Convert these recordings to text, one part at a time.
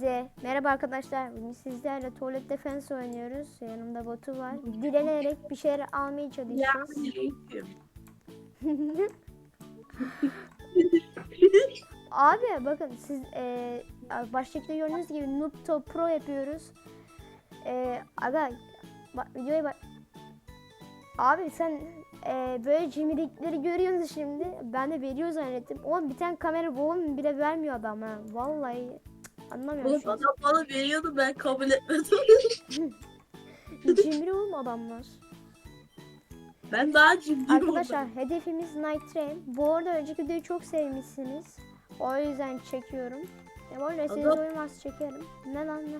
Hepinize merhaba arkadaşlar. Bugün sizlerle Tuvalet Defense oynuyoruz. Yanımda Batu var. Dilenerek bir şeyler almaya çalışacağız. Abi bakın siz e, başlıkta gördüğünüz gibi Noob Top Pro yapıyoruz. E, aga bak, videoya bak. Abi sen e, böyle cimrilikleri görüyorsun şimdi. Ben de veriyor zannettim. Oğlum bir tane kamera boğum bile vermiyor adam ha. Vallahi anlamıyorum. Oğlum şu an. adam bana veriyordu ben kabul etmedim. Cimri oğlum adamlar. ben daha ciddiyim Arkadaşlar hedefimiz Night Train. Bu arada önceki videoyu çok sevmişsiniz. O yüzden çekiyorum. Ya arada siz Adam- oyun varsa çekerim. Ne lan ne?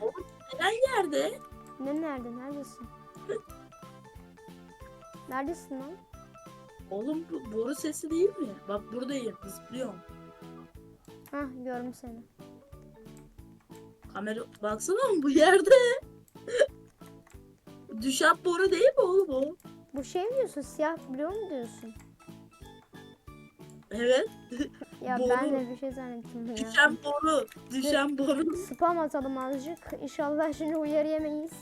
Neden yerde? Ne nerede? Neredesin? Neredesin lan? Oğlum bu boru sesi değil mi? Bak buradayım zıplıyorum. Hah gördüm seni. Kamera baksana bu yerde. Düşen boru değil mi oğlum o? Bu şey mi diyorsun? Siyah biliyor mu diyorsun? Evet. Ya Boru. ben de bir şey zannettim ya. Düşen boru. Düşen boru. Spam atalım azıcık. İnşallah şimdi uyarı yemeyiz.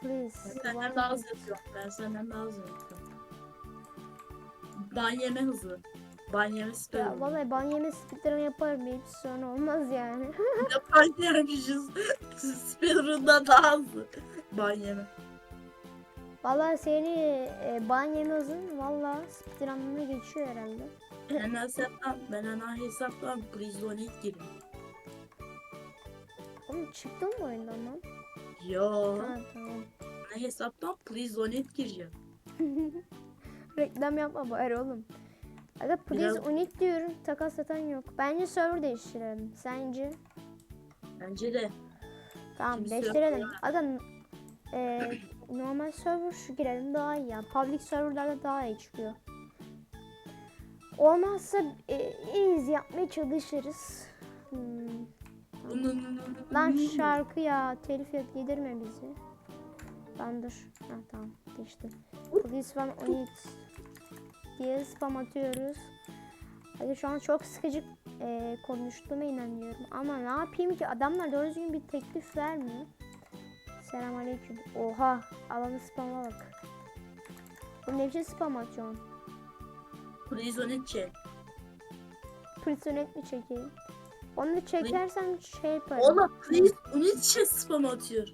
Please. Ben senden daha hızlı yapıyorum. Ben senden daha hızlı yapıyorum. Ban yeme hızı. Ban yeme Ya speed. vallahi ban yeme speedrun yaparım hiç sorun olmaz yani. Ban yemişiz. Speedrun'dan daha hızlı. Ban yeme. Vallahi seni e, ban yeme hızın valla speedrun'ına geçiyor herhalde. Ben hesaptan, ben ana hesaptan Prisonite girdim. Oğlum çıktın mı oyundan lan? Yo, Ha tamam. ana hesaptan Prisonite gireceğim. Reklam yapma bari oğlum. Aga please Biraz- unit diyorum takas satan yok. Bence server değiştirelim. Sence? Bence de. Tamam Kimse yok değiştirelim. Aga e, normal server şu girelim daha iyi ya. Public serverlarda daha iyi çıkıyor. Olmazsa e, easy yapmaya çalışırız. Hmm. Lan şarkı ya telif et yedirme bizi. Lan dur. Ha tamam geçti. Police one on it diye spam atıyoruz. Hadi şu an çok sıkıcı e, konuştuğuma inanıyorum. Ama ne yapayım ki adamlar doğru düzgün bir teklif vermiyor. Selamünaleyküm. Oha alanı spam'a bak. Bu ne biçim spam atıyorsun? Prisonite çek. Prisonet mi çekeyim? Onu da çekersem şey yaparım. Oğlum Prisonite çek spam atıyor.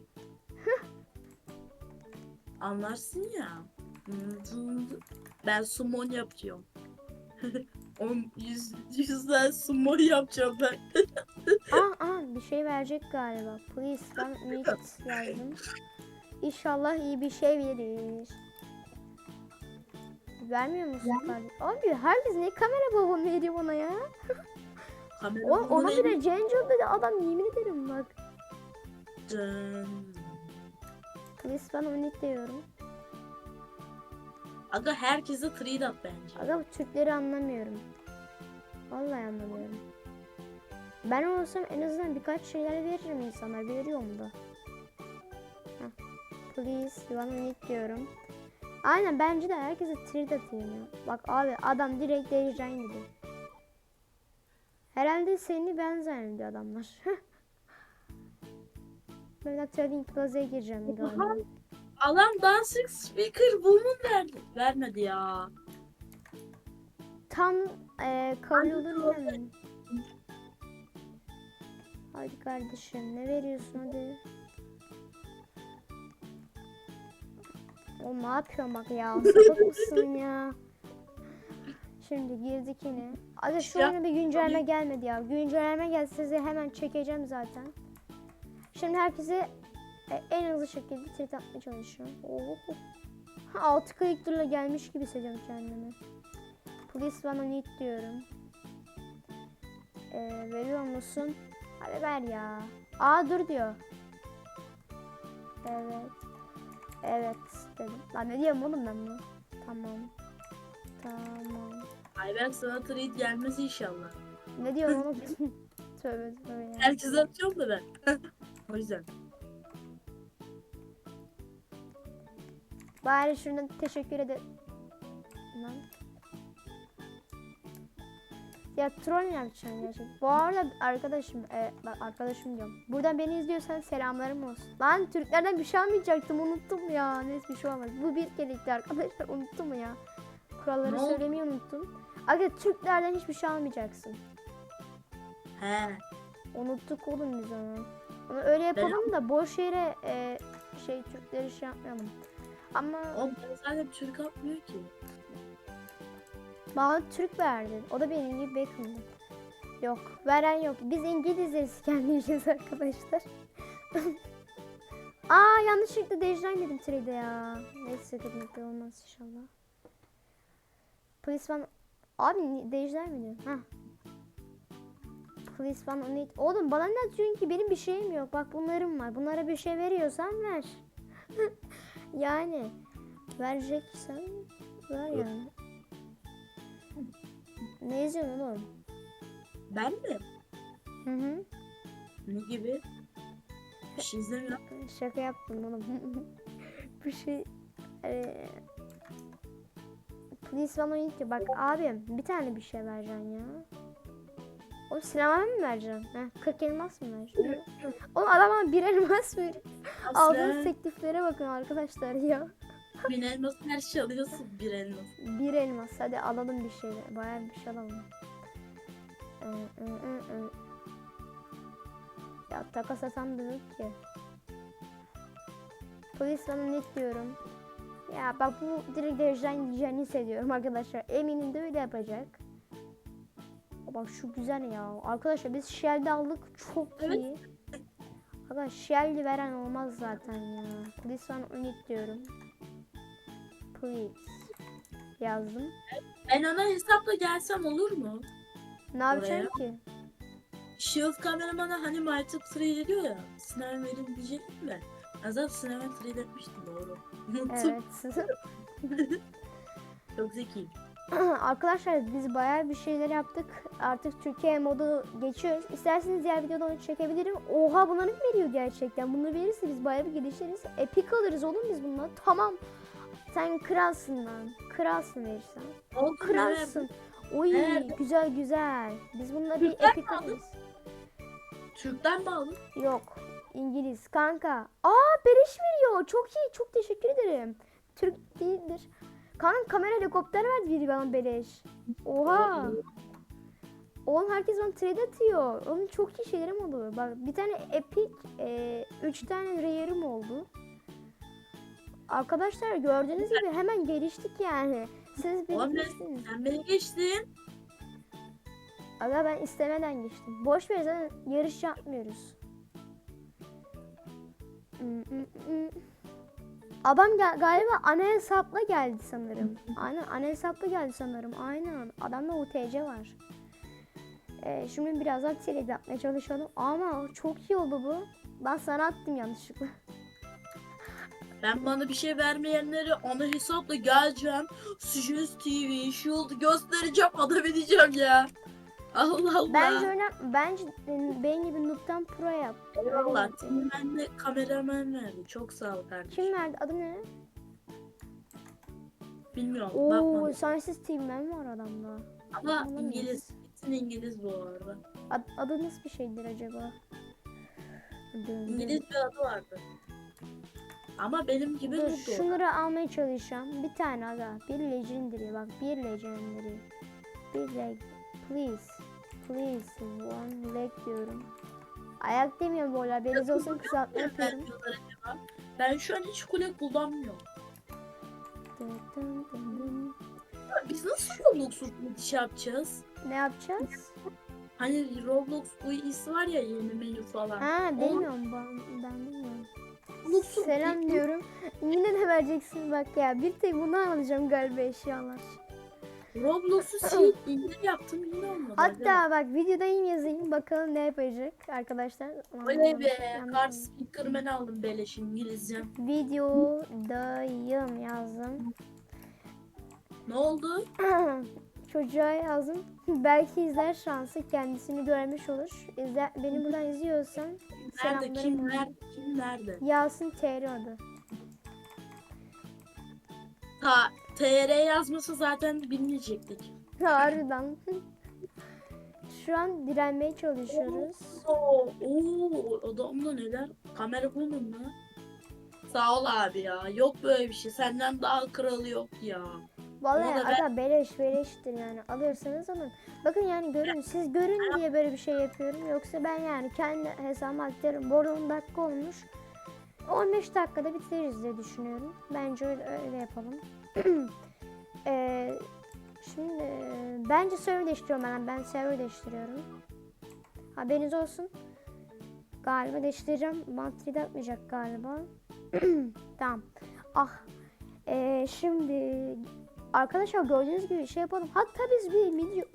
Anlarsın ya. Ben summon yapıyorum. On yüz, yüzden summon yapacağım ben. Aa, aa bir şey verecek galiba. Please ben meet yazdım. İnşallah iyi bir şey verir. Vermiyor musun kardeşim? Abi herkes ne kamera babam veriyor bana ya? Kamera O, ona bile Cenco dedi adam yemin ederim bak. Dın. Please ben unit diyorum. Aga herkese trade at bence. Aga bu Türkleri anlamıyorum. Vallahi anlamıyorum. Ben olsam en azından birkaç şeyler veririm insana. Veriyorum da. Heh. Please, you want diyorum. Aynen bence de herkese trade atayım ya. Bak abi adam direkt değişen gibi. Herhalde seni ben zannediyor adamlar. ben de Trading Plaza'ya gireceğim galiba. Alan Dancing Speaker Woman verdi. Vermedi ya. Tam e, kabul olur hemen. Hadi kardeşim ne veriyorsun hadi. O ne yapıyorsun bak ya sapık mısın ya? Şimdi girdik yine. Hadi şu an bir güncelleme gelmedi ya. Güncelleme gelse size hemen çekeceğim zaten. Şimdi herkese en hızlı şekilde tweet atmaya çalışıyorum. Ha, 6 kliklerle gelmiş gibi hissediyorum kendimi. Please bana need diyorum. Ee, veriyor musun? Hadi ver ya. Aa dur diyor. Evet. Evet dedim. Lan ne diyorum oğlum ben bunu? Tamam. Tamam. Ayberk sana trade gelmez inşallah. Ne diyorum oğlum? tövbe tövbe ya. Herkese atıyorum da ben. o yüzden. Bari şuradan teşekkür ederim. Ya troll mi yapacaksın gerçekten? Bu arada arkadaşım, e, bak arkadaşım diyorum. Buradan beni izliyorsan selamlarım olsun. Lan Türklerden bir şey almayacaktım unuttum ya. Neyse bir şey olmaz. Bu bir kerelikti arkadaşlar unuttum mu ya? Kuralları oldu? söylemeyi unuttum. Aga Türklerden hiçbir şey almayacaksın. He. Unuttuk oğlum biz onu. Onu öyle yapalım da boş yere e, şey Türkleri şey yapmayalım. Ama O bana zaten Türk atmıyor ki. bana Türk verdin. O da benim gibi Beckham'dı. Yok veren yok. Biz İngilizleriz kendimiz arkadaşlar. Aa yanlışlıkla Dejden dedim trade'e ya. Neyse sıkıntı olmaz inşallah. Police one... Abi Dejden mi diyor? Hah. Police one on it. Oğlum bana ne diyorsun ki benim bir şeyim yok. Bak bunlarım var. Bunlara bir şey veriyorsan ver. yani vereceksen ver yani. Ne izliyorsun oğlum? Ben mi? Hı hı. Ne gibi? Bir şey izlemiyorum. Şaka yaptım oğlum. bir şey... Eee... Please bana bak abim bir tane bir şey vereceksin ya. O sinemaya mı vereceksin? Heh, 40 elmas mı vereceksin? Oğlum adam bana bir elmas veriyor. Aldığınız tekliflere bakın arkadaşlar ya. bir elmas her şey alıyorsun bir elmas. Bir elmas hadi alalım bir şeyler. Bayağı bir şey alalım. Ee, ı, ı, ı. Ya takas atan da yok ki. Polis bana net diyorum. Ya bak bu direkt dereceden yiyeceğini hissediyorum arkadaşlar. Eminim de öyle yapacak. Bak şu güzel ya. Arkadaşlar biz Shell'de aldık. Çok Evet. iyi. Arkadaşlar Shell'de veren olmaz zaten ya. Polis bana net diyorum. Please. Yazdım. Ben ona hesapla gelsem olur mu? Ne yapacağım ki? Shield kameramana hani Mytip trade ediyor ya. Sınav verin diyecektim de. Azap sınava trade etmiştim doğru. Unuttum. Evet. Çok zekiyim. Arkadaşlar biz bayağı bir şeyler yaptık. Artık Türkiye modu geçiyoruz. İsterseniz diğer videoda onu çekebilirim. Oha bunları mı veriyor gerçekten? Bunu verirse biz bayağı bir gelişiriz. Epic alırız oğlum biz bundan. Tamam. Sen kralsın lan. Kralsın verirsen. Oldu Kralsın. Oy Evet. güzel güzel. Biz bununla bir Türkler aldın? alırız. Türk'ten mi aldın? Yok. İngiliz kanka. Aa beleş veriyor. Çok iyi. Çok teşekkür ederim. Türk değildir. Kanka kamera helikopter verdi biri bana beleş. Oha. Oğlum herkes bana trade atıyor. Oğlum çok iyi şeylerim oldu. Bak bir tane epic, e, üç tane rare'ım oldu. Arkadaşlar gördüğünüz gibi hemen geliştik yani. Siz Oğlum ben- bilirsiniz. Sen beni geçtin. Aga ben istemeden geçtim. Boş ver zaten yarış yapmıyoruz. Hmm, hmm, hmm. Adam gel- galiba ana hesapla geldi sanırım. Aynen ana hesapla geldi sanırım. Aynen. Adamda UTC var. Ee, şimdi birazdan trade yapmaya çalışalım. Ama çok iyi oldu bu. Ben sana attım yanlışlıkla. Ben bana bir şey vermeyenlere ana hesapla geleceğim. Sucus TV, Shield göstereceğim, adam edeceğim ya. Allah Allah. Bence öyle bence benim gibi noob'dan pro yap. Eyvallah. Ben de kameraman verdi. Çok sağ ol kardeşim. Kim verdi? Adı ne? Bilmiyorum. Oo, bakmadım. sensiz team'den var adamda. Ama Anlamadım. İngiliz. Kesin İngiliz bu arada. Ad, adı nasıl bir şeydir acaba? İngiliz bir adı vardı. Ama benim gibi Dur, mutlu. şunları almaya çalışacağım. Bir tane aga. Bir legendary bak. Bir legendary. Bir leg. Please. Please. One leg diyorum. Ayak demiyorum bu arada. Haberiniz olsun kısaltma yapıyorum. Ben şu an hiç kule kullanmıyorum. Dın dın dın dın. Biz nasıl Roblox iş yapacağız? Ne yapacağız? Hani Roblox UI'si var ya yeni menü falan. Ha bilmiyorum ben, ben bilmiyorum. Roblox'un Selam diyorum. Yine de vereceksin bak ya. Bir tek bunu alacağım galiba eşyalar. Roblox'u şey indir yaptım yine olmadı. Hatta bak videodayım yazayım bakalım ne yapacak arkadaşlar. Oley be. Yanlış Kar oldu. speaker ben aldım beleş İngilizce. Videodayım yazdım. Ne oldu? Çocuğa yazdım. Belki izler şansı kendisini görmüş olur. İzle, beni buradan izliyorsan Nerede? selamlarım. Kim nerede? Kim nerede? Yasin TR adı. Ta TR yazması zaten bilmeyecektik. Harbiden. şu an direnmeye çalışıyoruz. Oo, oo, adamda neler? Kamera bunun mu? Sağ ol abi ya. Yok böyle bir şey. Senden daha kralı yok ya. Vallahi da ben- aga beleş beleştir yani alırsanız alın. Bakın yani görün siz görün diye böyle bir şey yapıyorum. Yoksa ben yani kendi hesabıma aktarım. Bu arada 10 dakika olmuş. 15 dakikada bitiririz diye düşünüyorum. Bence öyle, öyle yapalım. Eee, şimdi bence server değiştiriyorum ben. Ben server değiştiriyorum. Haberiniz olsun. Galiba değiştireceğim. Mantığı da atmayacak galiba. tamam. Ah. Eee, şimdi Arkadaşlar gördüğünüz gibi şey yapalım. Hatta biz bir medium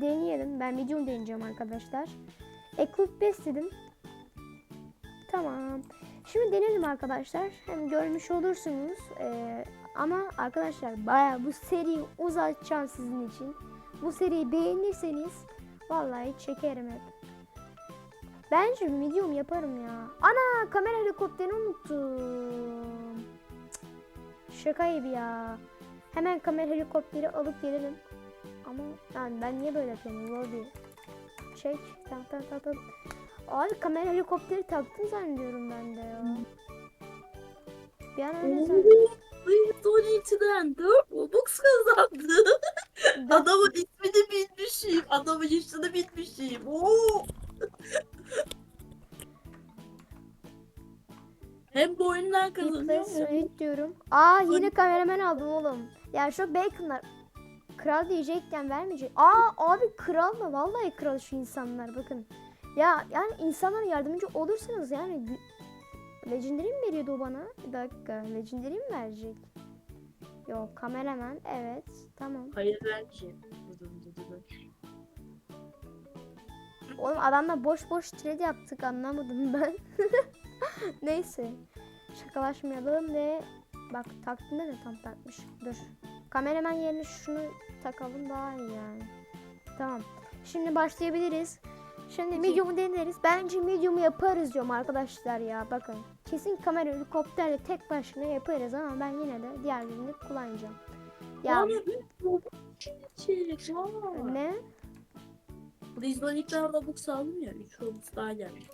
deneyelim. Ben medium deneyeceğim arkadaşlar. Equip best dedim. Tamam. Şimdi deneyelim arkadaşlar. Hem görmüş olursunuz. Ee, ama arkadaşlar baya bu seriyi uzatacağım sizin için. Bu seriyi beğenirseniz vallahi çekerim hep. Bence medium yaparım ya. Ana kamera helikopterini unuttum. Cık, Şaka gibi ya. Hemen kamera helikopteri alıp gelelim. Ama yani ben niye böyle yapıyorum? Lobby. Çek. Tamam tamam tamam. tamam. Abi kamera helikopteri taktım zannediyorum ben de ya. Bir an öyle zannediyorum. Sony içinden 4 Robux kazandı. Adamın ismini bilmişim. Adamın yaşını bilmişim. Oo. Hem bu oyundan kazanıyor Replace hem rate diyorum. Aa yine kameraman aldım oğlum. Yani şu baconlar kral diyecekken vermeyecek. Aa abi kral mı? Vallahi kral şu insanlar bakın. Ya yani insanlara yardımcı olursanız yani Legendary mi veriyordu o bana? Bir dakika. Legendary mi verecek? Yok kameraman evet tamam. Hayır bence. Oğlum adamla boş boş trade yaptık anlamadım ben. Neyse. Şakalaşmayalım ve bak taktığında da tam takmış. Dur. Kameraman yerine şunu takalım daha iyi yani. Tamam. Şimdi başlayabiliriz. Şimdi medium'u deneriz. Bence medium'u yaparız diyorum arkadaşlar ya. Bakın. Kesin kamera helikopterle tek başına yaparız ama ben yine de diğerlerini kullanacağım. Ya Yani 3 Robux çek. Vay. ne? İlk Robux aldım ya. 3 Robux daha gelmiş.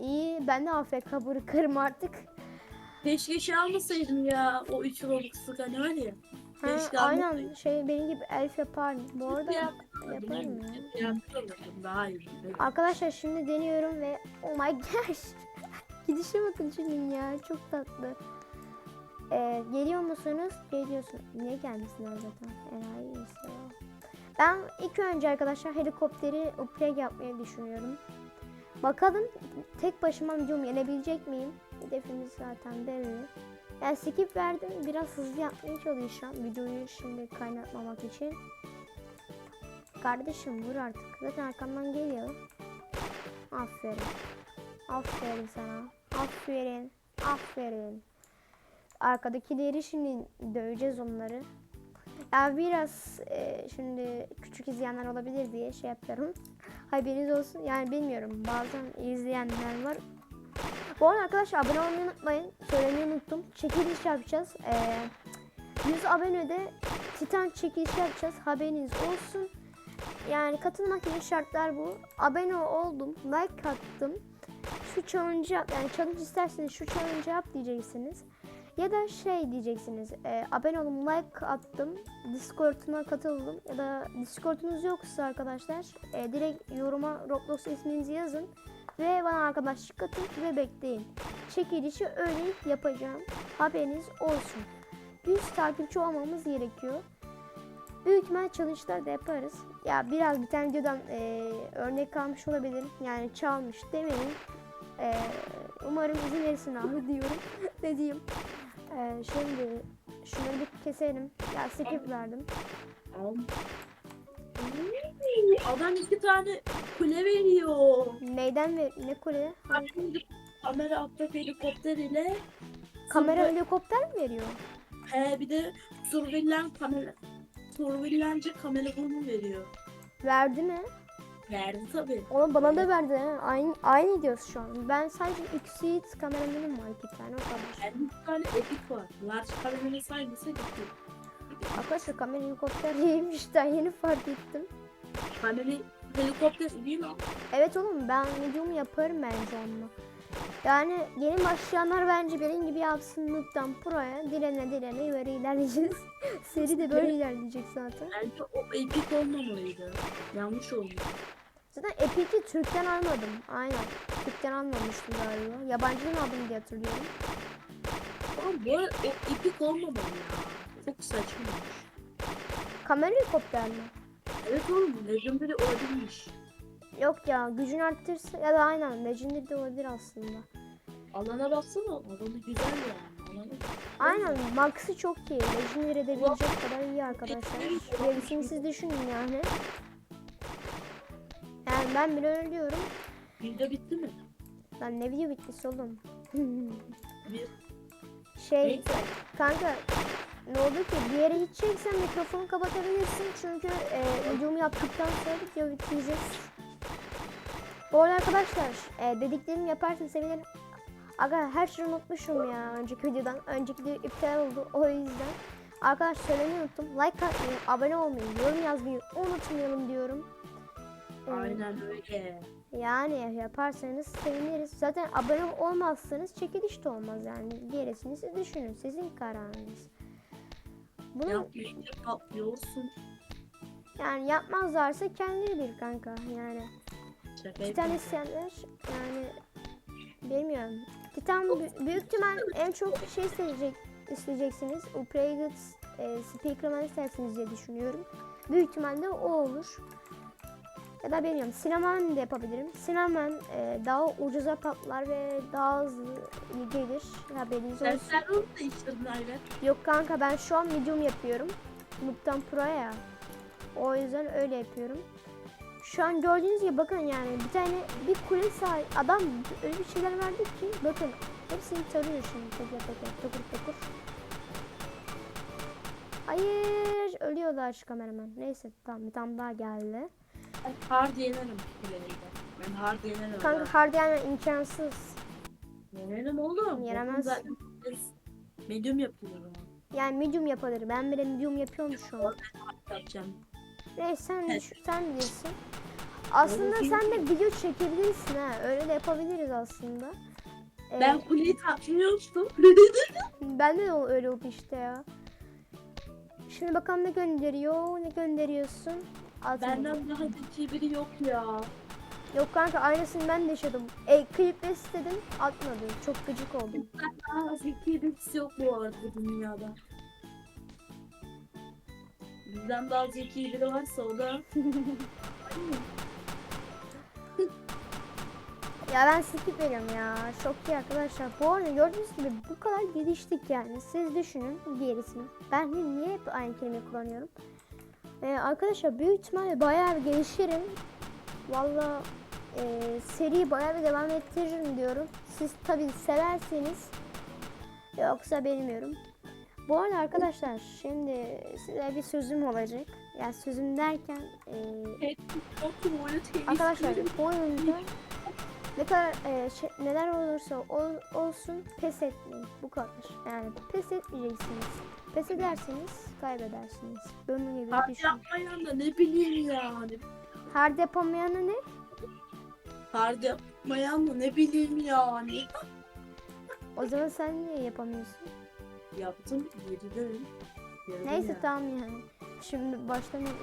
İyi ben de AFK bırakırım artık. Keşke şey almasaydım ya. O 3 Robux'luk hani var ya. Ha, Keşke aynen almasaydım. şey benim gibi elf yapardım. Bu arada Yap- yaparım ya. Yaptırmadım daha iyi. Arkadaşlar şimdi deniyorum ve oh my gosh. Gidişe bakın şunun ya çok tatlı. Ee, geliyor musunuz? Geliyorsun. Niye gelmişsinler zaten? Enayi. Ben ilk önce arkadaşlar helikopteri upgrade yapmayı düşünüyorum. Bakalım tek başıma videomu yenebilecek miyim? Hedefimiz zaten belli. Yani skip verdim. Biraz hızlı yapmaya çalışacağım. Videoyu şimdi kaynatmamak için. Kardeşim vur artık. Zaten arkamdan geliyor. Aferin. Aferin sana. Aferin. Aferin. Arkadakileri şimdi döveceğiz onları. Ya biraz e, şimdi küçük izleyenler olabilir diye şey yapıyorum. Haberiniz olsun. Yani bilmiyorum. Bazen izleyenler var. Bu arada arkadaşlar abone olmayı unutmayın. Söylemeyi unuttum. Çekiliş yapacağız. Ee, 100 abonede Titan çekilişi yapacağız. Haberiniz olsun. Yani katılmak için şartlar bu. Abone oldum, like attım. Şu challenge yap, yani challenge isterseniz şu challenge yap diyeceksiniz. Ya da şey diyeceksiniz, e, abone olun, like attım, Discord'una katıldım. Ya da Discord'unuz yoksa arkadaşlar, e, direkt yoruma Roblox isminizi yazın. Ve bana arkadaşlık atın ve bekleyin. Çekilişi öyle yapacağım. Haberiniz olsun. 100 takipçi olmamız gerekiyor. Büyük ihtimal challenge'lar da yaparız. Ya biraz bir tane videodan e, örnek kalmış olabilir. Yani çalmış demeyin. E, umarım izin verirsin abi diyorum. ne diyeyim. E, şimdi şunları bir keselim. Ya skip verdim. Adam iki tane kule veriyor. Neyden ve ne kule? Hangi- Kamera, atrak helikopter ile Kamera Surve- helikopter mi veriyor? He bir de surveillan kamera surveillancı kamera bunu veriyor. Verdi mi? Verdi tabii. Onu bana da verdi. Aynı, aynı diyoruz şu an. Ben sadece Xseed kameramanım var iki tane o kadar. Yani bir tane epik var. Large kameranı saymasa gitti. Arkadaşlar kamera helikopter iyiymiş. Ben yeni fark ettim. Kamera, helikopter değil mi? Evet oğlum ben medium yaparım bence onunla. Yani yeni başlayanlar bence benim gibi yapsın Noob'dan Pro'ya direne direne böyle ilerleyeceğiz. Seri de böyle ilerleyecek zaten. Bence o epik olmamalıydı. Yanlış olmuş. Zaten Epic'i Türk'ten almadım. Aynen. Türk'ten almamıştım galiba. Yabancıdan aldım diye hatırlıyorum. Ama bu o epik olmamalı ya. Çok saçma. Kamera helikopter mi? Evet oğlum Legendary olabilmiş. Yok ya gücünü arttırsa ya da aynen Legendary de olabilir aslında. Alana baksana alanı güzel. Alanı... Aynen Max'ı çok iyi. Legendary edebilecek kadar iyi arkadaşlar. Gerisini siz düşünün yani. Yani ben bile öyle diyorum. Video bitti mi? Lan ne video bittisi oğlum. Bir. şey Neyse. kanka ne oldu ki bir yere gideceksen mikrofonu kapatabilirsin çünkü e, videomu yaptıktan sonra video bitireceğiz. Bu arada arkadaşlar e, dediklerimi yaparsanız sevinirim. Aga her şeyi unutmuşum ya önceki videodan. Önceki video iptal oldu o yüzden. Arkadaşlar söylemeyi unuttum. Like atmayı, abone olmayı, yorum yazmayı unutmayalım diyorum. E, Aynen öyle. yani yaparsanız seviniriz. Zaten abone olmazsanız çekiliş de olmaz yani. Gerisini siz düşünün. Sizin kararınız. Bunu Yapmayınca patlıyorsun. yani yapmazlarsa kendileri bilir kanka. Yani Şaka Titan yapıyorum. isteyenler yani bilmiyorum. Titan bü- büyük ihtimal en çok şey isteyecek isteyeceksiniz. Upgraded e, Speakerman istersiniz diye düşünüyorum. Büyük ihtimalle o olur. Ya da bilmiyorum. Cinnamon da yapabilirim. Cinnamon e, daha ucuza patlar ve daha hızlı gelir. Haberiniz Sen olsun. sen onu değiştirdin Aynen. Yok kanka ben şu an medium yapıyorum. Noob'dan Pro'ya ya. O yüzden öyle yapıyorum. Şu an gördüğünüz gibi bakın yani bir tane bir kule sahip adam öyle bir şeyler verdi ki bakın hepsini tarıyor şimdi teker teker tokur tokur. Hayır ölüyorlar şu kameraman. Neyse tamam bir tane daha geldi. Ben hard yenerim kuleyle. Ben hard yenerim. Kanka hard yani imkansız. Yenerim oğlum. Yenemez. Zaten medium yapıyorum. Yani medium yapılır. Ben bile medium yapıyorum şu an. Yapacağım. Neyse sen, Evet. sen bilirsin. Aslında Öyle sen de video çekebilirsin ha. Öyle de yapabiliriz aslında. Ee, Ben kuleyi takmıyorsun. ben de öyle oldu işte ya. Şimdi bakalım ne gönderiyor, ne gönderiyorsun? At Benden daha zeki biri yok ya. Yok kanka aynısını ben de yaşadım. E, klip istedim, atmadı. Çok gıcık oldum. Benden daha zeki birisi yok bu arada dünyada. Bizden daha zeki biri varsa o da Ya ben skip veriyorum ya. Çok iyi arkadaşlar. Bu arada gördüğünüz gibi bu kadar geliştik yani. Siz düşünün gerisini. Ben niye hep aynı kelimeyi kullanıyorum? Ee, arkadaşlar büyük ihtimalle bayağı bir gelişirim. Valla e, seriyi bayağı bir devam ettiririm diyorum. Siz tabii severseniz yoksa bilmiyorum. Bu arada arkadaşlar şimdi size bir sözüm olacak. Yani sözüm derken e, Arkadaşlar bu oyunda ne kadar e, şey, neler olursa ol- olsun pes etmeyin. Bu kadar. Yani pes etmeyeceksiniz. Pes ederseniz kaybedersiniz. Bunun gibi Hard düşün. yapmayan da ne bileyim yani. Hard yapamayana ne? Hard yapmayan da ne bileyim yani. O zaman sen niye yapamıyorsun? Yaptım. Geriden Neyse ya. tamam yani. Şimdi başlamayalım.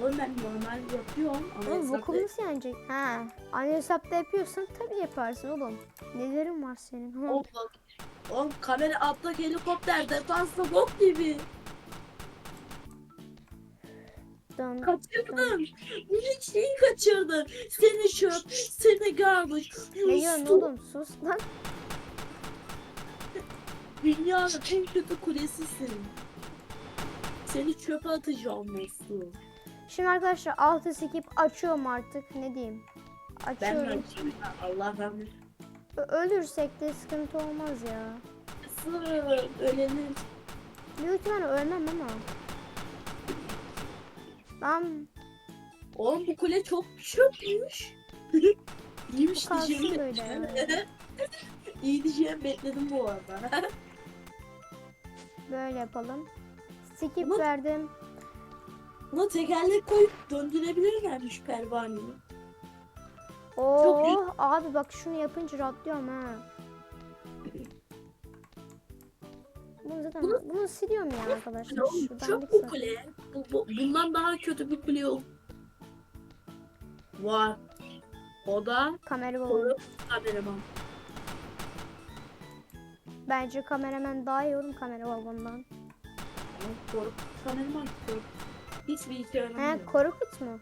Oğlum ben normal yapıyorum ama Oğlum hesapta- nasıl yenecek? Ha. Aynı hesapta yapıyorsan tabii yaparsın oğlum. Nelerin var senin? Oğlum. Oğlum kamera altta helikopter defansta bok gibi. Dön. Kaçırdın. Bir şeyi kaçırdın. Seni çöp, seni garbage. Ne diyorsun oğlum? Sus lan. Dünyanın en kötü kulesisin. Seni çöpe atacağım dostum. Şimdi arkadaşlar altı skip açıyorum artık. Ne diyeyim? Ben Açıyorum. de açayım. Allah rahmet Ölürsek de sıkıntı olmaz ya. eylesin. Ölenin. Büyük ihtimalle ölmem ama. Ben Oğlum bu kule çok çöpmüş. İyiymiş kalsın diyeceğim. böyle İyi diyeceğim bekledim bu arada. böyle yapalım. Skip Ama- verdim. Buna tekerlek koyup döndürebilirlermiş pervaneyi. Oo abi bak şunu yapınca rahatlıyorum ha. Bunu zaten Bunu- bunu siliyorum ya arkadaşlar. Ya çok bu kule. Bu, bu- bundan daha kötü bir kule yok. Var. O da kamera koyu bulalım. kameraman. Bence kameraman daha iyi oğlum kamera balonundan. Koru kameraman koru. Hiçbir işe He. Korkut mu?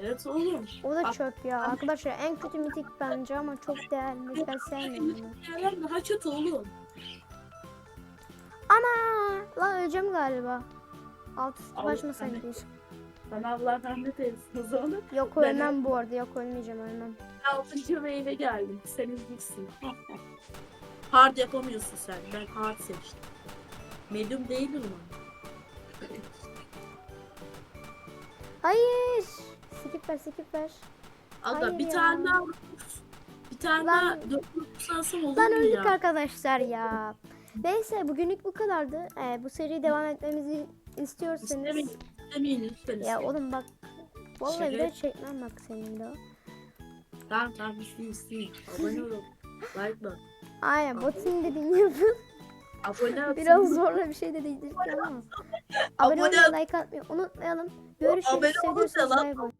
Evet oğlum. O da çöp ya. Arkadaşlar en kötü mitik bence ama çok değerli. Ben sevmiyorum onu. Yerler daha kötü oğlum. Ana! Lan öleceğim galiba. Alt üstü Allah başıma rahmet sanki. Bana Allah rahmet eylesin o zaman. Yok Ben- ölmem bu arada. Yok ölmeyeceğim ölmem. Altıncı meyve geldim. Sen üzgünsün. hard yapamıyorsun sen. Ben hard seçtim. Medium değil mi? Hayır. Skip ver skip ver. Aga Hayır bir ya. tane daha bir tane Lan- daha dört sansam olur Lan mu öldük ya? arkadaşlar ya. Neyse bugünlük bu kadardı. Ee, bu seriyi devam etmemizi istiyorsanız. İstemeyin, istemeyin lütfen Ya istemeyin. oğlum bak. Vallahi Şaka- video çekmem bak senin de. Tamam tamam isteyin isteyin. Abone olun. like bak. Aynen botun dediğini yapın. Abone. Biraz zorla bir şey de değildir ama. Abone Abone olmayı, like atmayı unutmayalım. Görüşürüz. Abone olun da Seviyorsanız lan. bay bay.